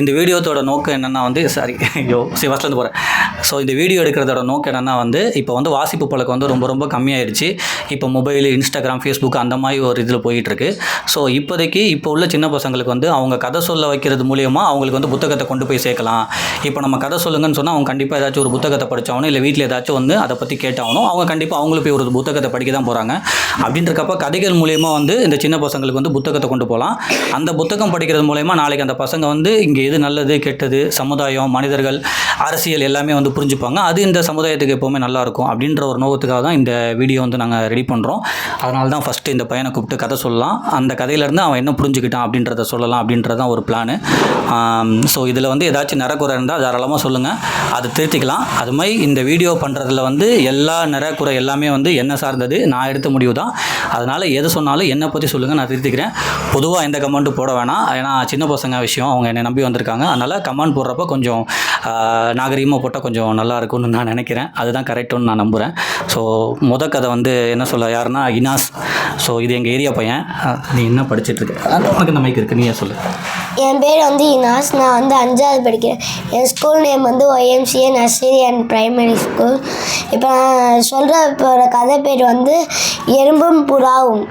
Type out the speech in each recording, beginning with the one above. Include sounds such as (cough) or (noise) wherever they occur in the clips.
இந்த வீடியோத்தோட நோக்கம் என்னென்னா வந்து சாரி ஐயோ சரி ஃபஸ்ட்லேருந்து போகிறேன் ஸோ இந்த வீடியோ எடுக்கிறதோட நோக்கம் என்னென்னா வந்து இப்போ வந்து வாசிப்பு பழக்கம் வந்து ரொம்ப ரொம்ப கம்மியாயிருச்சு இப்போ மொபைல் இன்ஸ்டாகிராம் ஃபேஸ்புக் அந்த மாதிரி ஒரு இதில் போயிட்டுருக்கு. ஸோ இப்போதைக்கு இப்போ உள்ள சின்ன பசங்களுக்கு வந்து அவங்க கதை சொல்ல வைக்கிறது மூலியமாக அவங்களுக்கு வந்து புத்தகத்தை கொண்டு போய் சேர்க்கலாம். இப்போ நம்ம கதை சொல்லுங்கன்னு சொன்னால் அவங்க கண்டிப்பாக ஏதாச்சும் ஒரு புத்தகத்தை படிச்சாகணும் இல்லை வீட்டில் ஏதாச்சும் வந்து அதை பற்றி கேட்டாகணும் அவங்க கண்டிப்பாக அவங்களும் போய் ஒரு புத்தகத்தை படிக்க தான் போகிறாங்க அப்படின்றக்கப்ப கதைகள் மூலியமாக வந்து இந்த சின்ன பசங்களுக்கு வந்து புத்தகத்தை கொண்டு போகலாம் அந்த புத்தகம் படிக்கிறது மூலயமா நாளைக்கு அந்த பசங்க வந்து இங்கே எது நல்லது கெட்டது சமுதாயம் மனிதர்கள் அரசியல் எல்லாமே வந்து புரிஞ்சுப்பாங்க. அது இந்த சமுதாயத்துக்கு எப்போவுமே நல்லாயிருக்கும் அப்படின்ற ஒரு நோக்கத்துக்காக தான் இந்த வீடியோ வந்து நாங்கள் ரெடி பண்ணுறோம் அதனால தான் ஃபஸ்ட்டு இந்த பையனை கூப்பிட்டு கதை சொல்லலாம். அந்த கதையிலேருந்து அவன் என்ன புரிஞ்சுக்கிட்டான் அப்படின்றத சொல்லலாம் அப்படின்றது தான் ஒரு பிளானு ஸோ இதில் வந்து ஏதாச்சும் நிறக்குறை இருந்தால் தாராளமாக சொல்லுங்கள் அதை திருத்திக்கலாம். அது மாதிரி இந்த வீடியோ பண்ணுறதுல வந்து எல்லா நிறக்குறை எல்லாமே வந்து என்ன சார்ந்தது நான் எடுத்த முடிவு தான். அதனால் எது சொன்னாலும் என்னை பற்றி சொல்லுங்கள் நான் திருத்திக்கிறேன். பொதுவாக எந்த கமெண்ட்டும் போட வேணாம். ஏன்னா சின்ன பசங்க விஷயம் அவங்க என்னை நம்பி வந்திருக்காங்க. அதனால் கமெண்ட் போடுறப்ப கொஞ்சம் நாகரிகமாக போட்டால் கொஞ்சம் நல்லா இருக்கும்னு நான் நினைக்கிறேன். அதுதான் கரெக்டுன்னு நான் நம்புகிறேன் ஸோ முத கதை வந்து என்ன சொல்ல யாருன்னா இனாஸ். ஸோ இது எங்கள் ஏரியா பையன். நீ என்ன படிச்சிட்டு இருக்க உனக்கு இந்த மைக் இருக்கு நீயே சொல்லு. என் பேர் வந்து இனாஸ். நான் வந்து அஞ்சாவது படிக்கிறேன். என் ஸ்கூல் நேம் வந்து YMCA nursery and primary school இப்போ நான் சொல்கிற இப்போ கதை பேர் வந்து எறும்பும் புறாவும்.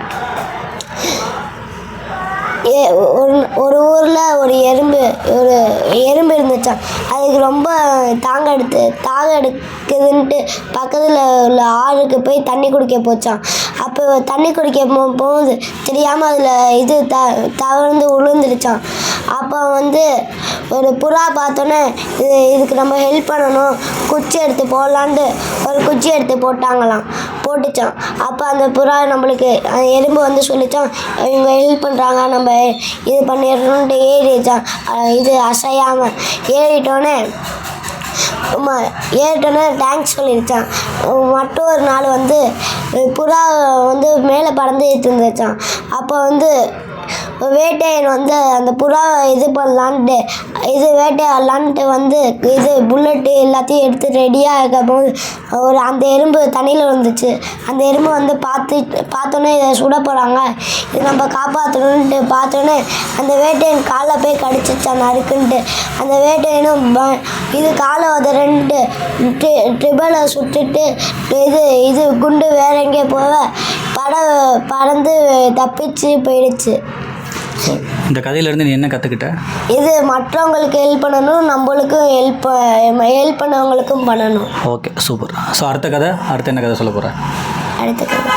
ஒரு ஒரு ஊரில் ஒரு எறும்பு ஒரு எறும்பு இருந்துச்சான் அதுக்கு ரொம்ப தாங்க எடுத்து தாக எடுக்குதுன்ட்டு பக்கத்தில் உள்ள ஆறுக்கு போய் தண்ணி குடிக்க போச்சான் அப்போ தண்ணி குடிக்க போ போகுது தெரியாமல் அதில் இது த தவழ்ந்து விழுந்துருச்சான் அப்போ வந்து ஒரு புறா பார்த்தோன்னே இது இதுக்கு நம்ம ஹெல்ப் பண்ணணும் குச்சி எடுத்து போடலான்ட்டு ஒரு குச்சி எடுத்து போட்டாங்களாம். போட்டுச்சான். அப்போ அந்த புறா நம்மளுக்கு அந்த எறும்பு வந்து சொல்லிச்சான் இவங்க ஹெல்ப் பண்ணுறாங்க நம்ம இது பண்ணிடணுன்ட்டு ஏறிச்சான். இது அசையாமல் ஏறிட்டோன்னே ஏறிட்டோன்னே தேங்க்ஸ் சொல்லிடுச்சான் மட்டும் ஒரு நாள் வந்து புறா வந்து மேலே பறந்துட்டு இருந்துச்சான் அப்போ வந்து வேட்டையன் வந்து அந்த புறாவை இது பண்ணலான்ட்டு இது வேட்டையாடலான்ட்டு வந்து இது புல்லட்டு எல்லாத்தையும் எடுத்து ரெடியாக இருக்கும்போது ஒரு அந்த எறும்பு தண்ணியில் வந்துச்சு அந்த எறும்பு வந்து பார்த்து பார்த்தோன்னே இதை சுட போகிறாங்க இது நம்ம காப்பாற்றணுன்ட்டு பார்த்தோன்னே அந்த வேட்டையன் காலை போய் கடிச்சிச்சான் நறுக்குன்ட்டு அந்த வேட்டையனும் இது காலை உதறன்ட்டு ட்ரிபலை சுட்டுட்டு இது இது குண்டு வேற எங்கேயோ போக பட பறந்து தப்பிச்சு போயிடுச்சு. இந்த கதையிலேருந்து நீ என்ன கற்றுக்கிட்ட இது மற்றவங்களுக்கு ஹெல்ப் பண்ணணும் நம்மளுக்கும் ஹெல்ப் ஹெல்ப் பண்ணவங்களுக்கும் பண்ணணும். ஓகே சூப்பர் ஸோ அடுத்த கதை அடுத்து என்ன கதை சொல்ல போகிறேன் அடுத்த கதை.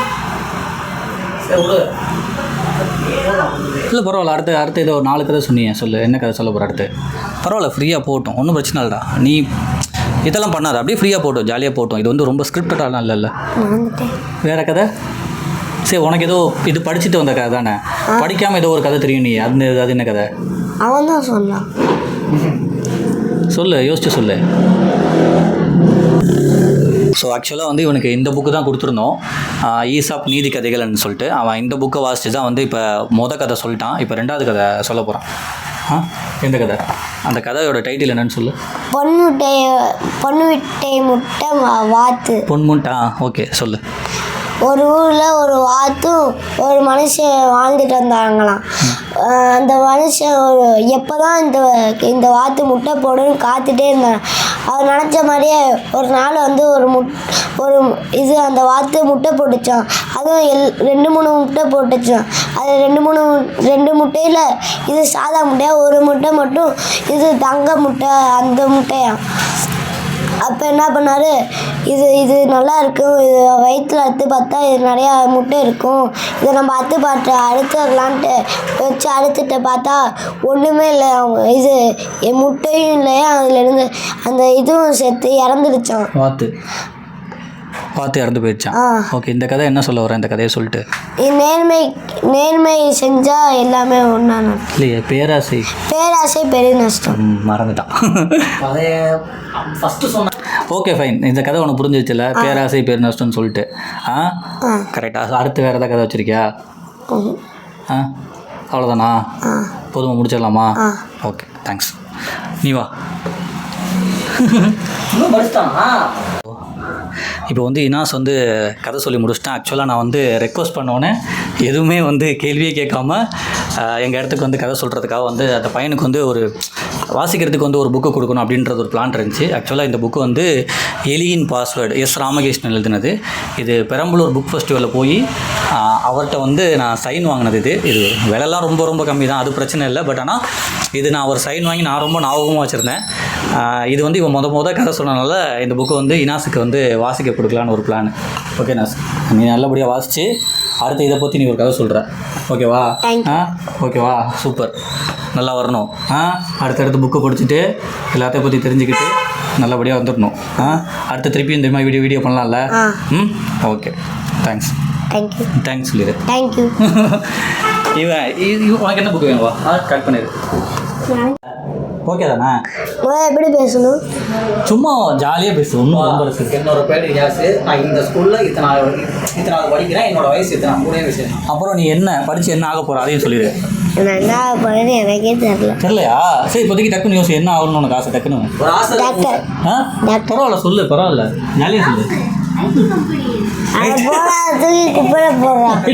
இல்லை பரவாயில்ல. அடுத்து அடுத்து ஏதோ ஒரு நாலு கதை சொன்னீங்க சொல்லு என்ன கதை சொல்ல போகிற அடுத்து? பரவாயில்ல ஃப்ரீயாக போகட்டும் ஒன்றும் பிரச்சனை இல்லைடா. நீ இதெல்லாம் பண்ணாத. அப்படியே ஃப்ரீயாக போட்டோம் ஜாலியாக போட்டோம். இது வந்து ரொம்ப ஸ்கிரிப்டடாலாம் இல்லைல்ல. வேறு கதை? சரி உனக்கு ஏதோ இது படிச்சுட்டு வந்த கதை தானே? படிக்காமல் ஏதோ ஒரு கதை தெரியும் நீ. அந்த அது என்ன கதை? அவன் தான் சொன்னான். சொல்லு யோசிச்சு சொல்லு. ஸோ ஆக்சுவலாக வந்து இவனுக்கு இந்த புக்கு தான் கொடுத்துருந்தோம். ஈசாப் நீதி கதைகள்னு சொல்லிட்டு அவன் இந்த புக்கை வாசித்து தான் வந்து இப்போ மொத கதை சொல்லிட்டான். இப்போ ரெண்டாவது கதை சொல்ல போகிறான் ஆ எந்த கதை? அந்த கதையோட டைட்டில் என்னன்னு சொல்லு. பொண்ணு விட்டை முட்டை வாத்து. பொன்முன்ட்டா ஓகே சொல்லு. ஒரு ஊரில் ஒரு வாத்தும் ஒரு மனுஷன் வாழ்ந்துட்டு வந்தாங்களாம். அந்த மனுஷன் ஒரு எப்போ தான் இந்த இந்த வாத்து முட்டை போடுன்னு காத்துட்டே இருந்தான். அவர் நினச்ச மாதிரியே ஒரு நாள் வந்து ஒரு முட் ஒரு இது அந்த வாத்து முட்டை போட்டுச்சான். அதுவும் எல் ரெண்டு மூணு முட்டை போட்டுச்சான். அது ரெண்டு மூணு ரெண்டு முட்டையில் இது சாதா முட்டையாக ஒரு முட்டை மட்டும் இது தங்க முட்டை அந்த முட்டையா அப்போ என்ன பண்ணார்? இது இது நல்லா இருக்கும் இது வயிற்றில் அறுத்து பார்த்தா இது நிறையா முட்டை இருக்கும். இதை நம்ம அறுத்து பார்த்து அறுத்துடலான்ட்டு வச்சு அறுத்துட்டு பார்த்தா ஒன்றுமே இல்லை அவங்க. இது என் முட்டையும் இல்லையா? அதில் இருந்து அந்த இதுவும் செத்து இறந்துடுச்சான் வாத்து. வாத்து இறந்து போயிடுச்சான் ஆ. ஓகே இந்த கதை என்ன சொல்ல வரேன் இந்த கதையை சொல்லிட்டு. இது நேர்மை நேர்மை செஞ்சால் எல்லாமே ஒன்றா இல்லையே பேராசை. பேராசை பெரிய நஷ்டம். மறந்துட்டான். கதையை ஃபஸ்ட்டு சொன்னேன் ஓகே ஃபைன் இந்த கதை உனக்கு புரிஞ்சிச்சுல பேராசை பேர் நஷ்டம்னு சொல்லிட்டு. ஆ? கரெக்டாக அடுத்து வேறு ஏதாவது கதை வச்சுருக்கியா. ஆ? அவ்வளோதானா போதுமா முடிச்சிடலாமா. ஓகே தேங்க்ஸ் நீ வா. இப்போ வந்து இனாஸ் வந்து கதை சொல்லி முடிச்சிட்டேன். ஆக்சுவலாக நான் வந்து ரெக்வஸ்ட் பண்ணோன்னே எதுவுமே வந்து கேள்வியே கேட்காம எங்கள் இடத்துக்கு வந்து கதை சொல்கிறதுக்காக வந்து அந்த பையனுக்கு வந்து ஒரு வாசிக்கிறதுக்கு வந்து ஒரு புக்கு கொடுக்கணும் அப்படின்றது ஒரு பிளான் இருந்துச்சு. ஆக்சுவலாக இந்த புக்கு வந்து எலியின் பாஸ்வேர்டு எஸ் ராமகிருஷ்ணன் எழுதினது. இது பெரம்பலூர் புக் ஃபெஸ்டிவலில் போய் அவர்கிட்ட வந்து நான் சைன் வாங்கினது இது. இது விலைலாம் ரொம்ப ரொம்ப கம்மி தான் அது பிரச்சனை இல்லை. பட் ஆனால் இது நான் ஒரு சைன் வாங்கி நான் ரொம்ப ஞாபகமாக வச்சுருந்தேன். இது வந்து இவன் முத முத கதை சொன்னனால இந்த புக்கு வந்து இனாஸுக்கு வந்து வாசிக்க கொடுக்கலான்னு ஒரு பிளான் ஓகே நாஸ் நீ நல்லபடியாக வாசித்து அடுத்து இதை பற்றி நீ ஒரு கதை சொல்கிற ஓகேவா ஆ ஓகேவா சூப்பர் நல்லா வரணும். ஆ? அடுத்தடுத்து புக்கை படிச்சுட்டு எல்லாத்தையும் பற்றி தெரிஞ்சுக்கிட்டு நல்லபடியாக வந்துடணும் ஆ? அடுத்து திருப்பி இந்த மாதிரி வீடியோ வீடியோ பண்ணலாம்ல. ம்? Okay. Thanks thank you thanks சொல்லிடு. தேங்க்யூ (laughs) இவன் உனக்கு என்ன புக்கு வேணுவா ஆ கட் பண்ணிடு ஓகே தானே? எப்படி பேசணும்? சும்மா ஜாலியாக பேசு. ஒன்றும் ரொம்ப இருக்கு என்னோட பேர் யாசு நான் இந்த ஸ்கூலில் இத்தனை இத்தனை படிக்கிறேன். என்னோட வயசு இத்தனை மூணே வயசு. அப்புறம் நீ என்ன படித்து என்ன ஆக போகிற அதையும் சொல்லிடு. நான் என்ன பண்ணேன்னு எனக்கே தெரியல. தெரியலையா? சரி இப்போதைக்கு டக்குன்னு யோசி என்ன ஆகணும்னு உனக்கு ஆசை டக்குன்னு? டாக்டர். ஆ? பரவாயில்ல சொல்லு பரவாயில்ல. ஜாலியாக சொல்லு. அதை போடா தூக்கி குப்பையில போடுறான் (laughs)